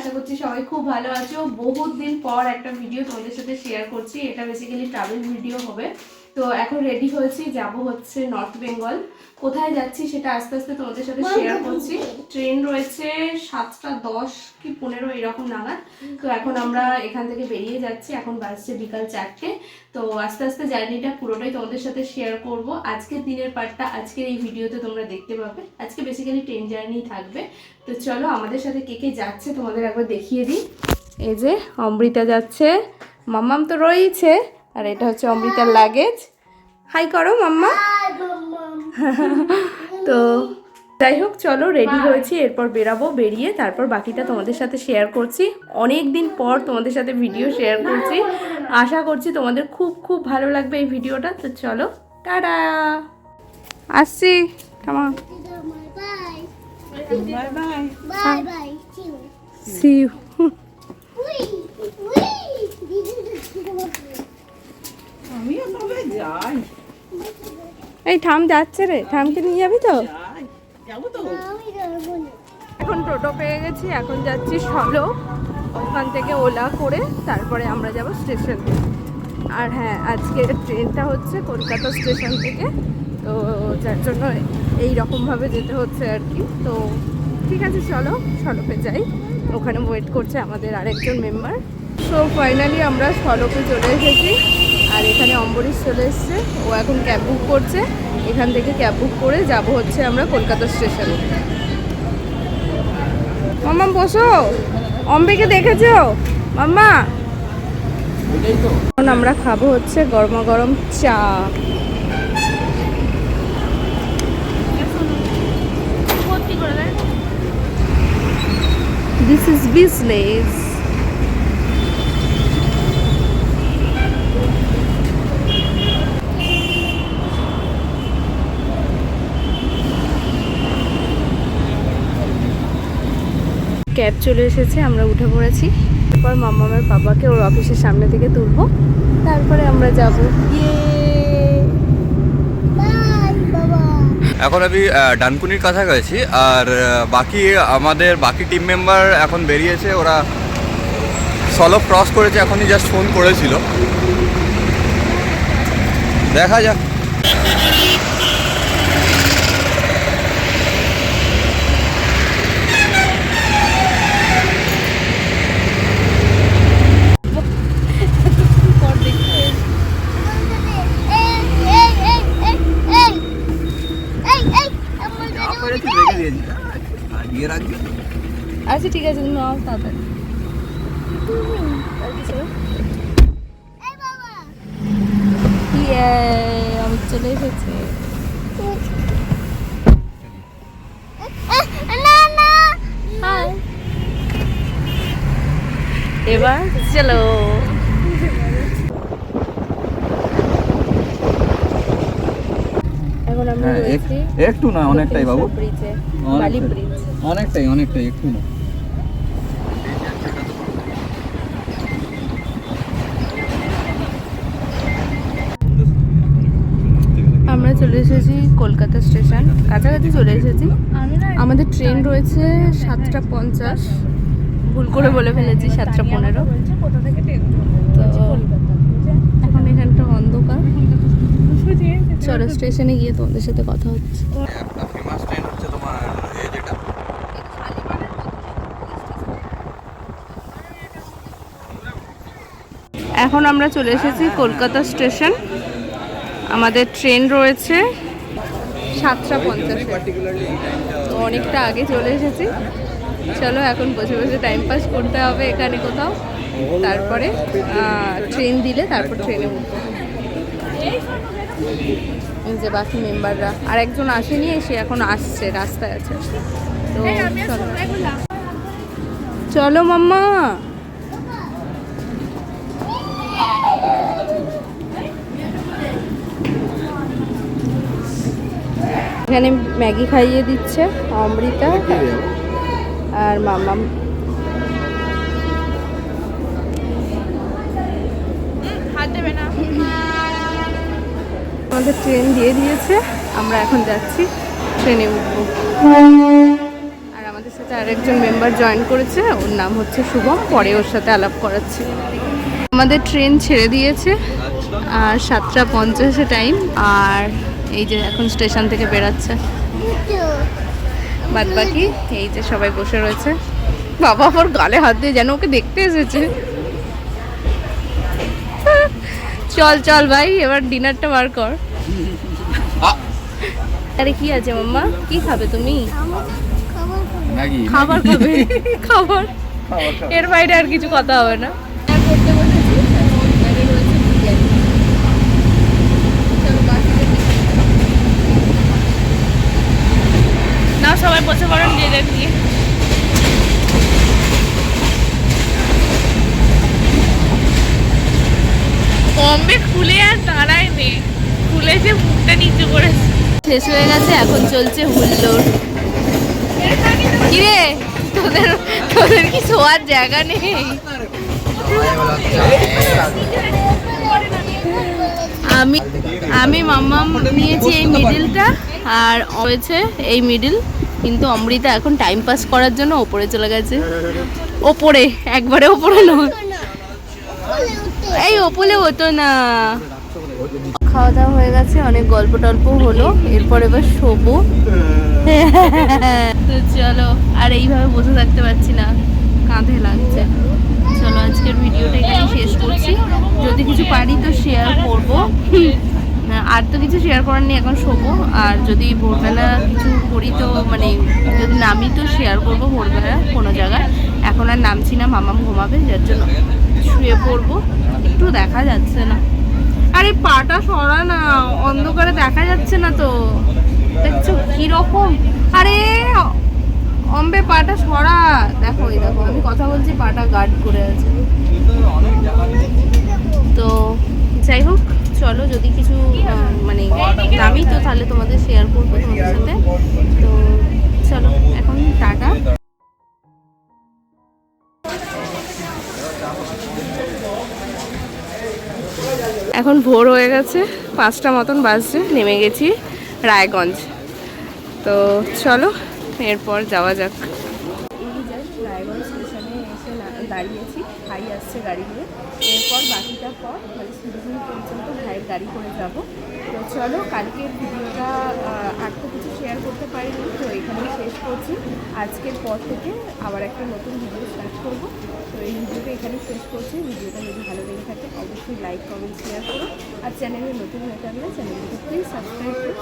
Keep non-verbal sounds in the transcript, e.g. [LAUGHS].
আশা করছি সবাই খুব ভালো আছো। বহুত দিন পর একটা ভিডিও তোমাদের সাথে শেয়ার করছি। এটা বেসিক্যালি ট্রাভেল ভিডিও হবে। তো এখন রেডি হয়েছি যাব হচ্ছে নর্থ বেঙ্গল কোথায় যাচ্ছি সেটা আস্তে আস্তে তোমাদের সাথে শেয়ার করছি। ট্রেন রয়েছে সাতটা দশ কি পনেরো এরকম নাগাদ। তো এখন আমরা এখান থেকে বেরিয়ে যাচ্ছি এখন বাজছে বিকাল চারটে। তো আস্তে আস্তে জার্নিটা পুরোটাই তোমাদের সাথে শেয়ার করব। আজকের দিনের পার্টটা আজকের এই ভিডিওতে তোমরা দেখতে পাবে। আজকে বেসিক্যালি ট্রেন জার্নি থাকবে। তো চলো আমাদের সাথে কে কে যাচ্ছে তোমাদের একবার দেখিয়ে দিই। এই যে অমৃতা যাচ্ছে মাম্মাম তো রয়েছে আর এটা হচ্ছে অমৃতার লাগেজ হাই করো মাম্মা। [LAUGHS] তো যাই হোক চলো রেডি হয়েছি এরপর বেরাবো বেরিয়ে তারপর বাকিটা তোমাদের সাথে শেয়ার করছি। অনেক দিন পর তোমাদের সাথে ভিডিও শেয়ার করছি। আশা করছি তোমাদের খুব খুব ভালো লাগবে এই ভিডিওটা তো চলো টাটা। আসছি. Bye. Bye. See you. See you আমিও তবে যাই। এই থাম যাচ্ছে রে থামকে নিয়ে যাবি তো? যাব তো। এখন টোটো পেয়ে গেছি এখন যাচ্ছি সলো। ওখান থেকে ওলা করে তারপরে আমরা যাব স্টেশন। আর হ্যাঁ আজকে ট্রেনটা হচ্ছে কলকাতা স্টেশন থেকে তো যার জন্য এই রকমভাবে যেতে হচ্ছে আর কি। তো ঠিক আছে চলো সলপে যাই। ওখানে ওয়েট করছে আমাদের আরেকজন মেম্বার সো ফাইনালি আমরা সলপে চলে এসেছি। আর এখানে অম্বরীশ চলে এসছে। ও এখন ক্যাব বুক করছে। এখান থেকে ক্যাব বুক করে যাব হচ্ছে আমরা কলকাতা স্টেশনে মাম্মা, বসো। অম্বিকে দেখেছ? মাম্মা। এখন আমরা খাব হচ্ছে গরমা গরম চা। দিস ইজ বিজনেস ক্যাব চলে এসেছে আমরা উঠে পড়েছি। এরপর মামামের বাবাকে ওর অফিসের সামনে থেকে তুলবো। তারপরে আমরা যাব। এখন আমি ডানকুনির কাছাকাছি আর বাকি আমাদের বাকি টিম মেম্বার এখন বেরিয়েছে ওরা সলো ক্রস করেছে এখনই জাস্ট ফোন করেছিল। দেখা যাক। আচ্ছা ঠিক আছে তুমি নাও তাড়াতাড়ি। আমি চলে এসেছে। এবার চলো এখন আমরা হ্যাঁ, এক- রয়েছি একটু না অনেকটাই বাবু। অনেকটাই অনেকটাই একটু না। আমরা চলে এসেছি কলকাতা স্টেশন। কাছাকাছি চলে এসেছি। আমাদের ট্রেন রয়েছে সাতটা পঞ্চাশ। ভুল করে বলে ফেলেছি সাতটা পনেরো। তো এখন এখানটা অন্ধকার চলো স্টেশনে গিয়ে তোমাদের সাথে কথা হচ্ছে। ফেমাস ট্রেন হচ্ছে তোমার এ যেটা। এখন আমরা চলে এসেছি কলকাতা স্টেশন। আমাদের ট্রেন রয়েছে সাতটা পঞ্চাশে। তো অনেকটা আগে চলে এসেছি। চলো এখন বসে বসে টাইম পাস করতে হবে এখানে কোথাও। তারপরে ট্রেন দিলে তারপর ট্রেনে উঠবো। এই যে বাকি মেম্বাররা। আর একজন আসেনি সে এখন আসছে রাস্তায় আছে। তো চলো। চলো মাম্মা। এখানে ম্যাগি খাইয়ে দিচ্ছে অমৃতা আর মামাম আমাদের ট্রেন দিয়ে দিয়েছে। আমরা এখন যাচ্ছি, ট্রেনে উঠবো। আর আমাদের সাথে আরেকজন মেম্বার জয়েন করেছে, ওর নাম হচ্ছে শুভম, পরে ওর সাথে আলাপ করাচ্ছি। আমাদের ট্রেন ছেড়ে দিয়েছে, আর সাতটা পঞ্চাশে টাইম আর এই যে এখন স্টেশন থেকে বেরাচ্ছে। বাদ বাকি এই যে সবাই বসে রয়েছে। বাবা ওর গালে হাত দিয়ে যেন ওকে দেখতে এসেছে। চল চল ভাই, এবার ডিনারটা বার কর। আরে কি আছে মাম্মা? কি খাবে তুমি? খাবার খাবে? [LAUGHS] খাবার? এর বাইরে আর কিছু কথা হবে না। না সবাই বসে পড়েন যে নিয়ে বম্বে খুলে আর দাঁড়ায় নেই খুলেছে মুখটা নিচু করেছে। শেষ হয়ে গেছে, এখন চলছে হুল্লোড়। কিরে? তোদের তোদের কি শোয়ার জায়গা নেই? আমি আমি মাম্মাম নিয়েছি এই মিডিলটা আর হয়েছে এই মিডিল কিন্তু অমৃতা এখন টাইম পাস করার জন্য ওপরে চলে গেছে। ওপরে, একবারে ওপরে নয়। এই, ওপরে হতো না। খাওয়া দাওয়া হয়ে গেছে, অনেক গল্প টল্প হলো। এরপর এবার শোবো। তো চলো, আর এইভাবে বসে থাকতে পারছি না, কাঁধে লাগছে। চলো, আজকের ভিডিওটা এখানে শেষ করছি। যদি কিছু পারি তো শেয়ার করব। আর তো কিছু শেয়ার করার নেই, এখন শোবো। আর যদি ভোরবেলা কিছু করি তো মানে যদি নামি তো শেয়ার করব ভোরবেলা কোনো জায়গায়। এখন আর নামছি না, মামাম ঘুমাবে, যার জন্য শুয়ে পড়ব। একটু দেখা যাচ্ছে না। আরে পাটা সরা না অন্ধকারে দেখা যাচ্ছে না তো। দেখছ কীরকম? আরে, অম্বে পাটা সরা। দেখো এই দেখো, আমি কথা বলছি, পাটা গার্ড করে আছে। তো যাই হোক, চলো, যদি কিছু মানে নামি তো তাহলে তোমাদের শেয়ার করব তোমাদের সাথে। তো চলো, এখন টাটা। এখন ভোর হয়ে গেছে, পাঁচটা মতন বাজছে, নেমে গেছি রায়গঞ্জ। তো চলো, এরপর যাওয়া যাক। রায়গঞ্জ এসে দাঁড়িয়েছি, ভাই আসছে গাড়ি নিয়ে। এরপর বাকিটা পর মানে শিলিগুড়ি পর্যন্ত ভাইয়ের গাড়ি করে যাব। তো চলো, কালকের ভিডিওটা আর তো কিছু শেয়ার করতে পারিনি, তো এখানেই শেষ করছি। আজকের পর থেকে আবার একটা নতুন ভিডিও স্টার্ট করব। তো এই ভিডিওটা এখানে শেষ করছি। ভিডিওটা যদি ভালো লেগে থাকে, অবশ্যই লাইক কমেন্ট শেয়ার করো। আর চ্যানেলে নতুন হয়ে থাকলে চ্যানেলটিকে প্লিজ সাবস্ক্রাইব করে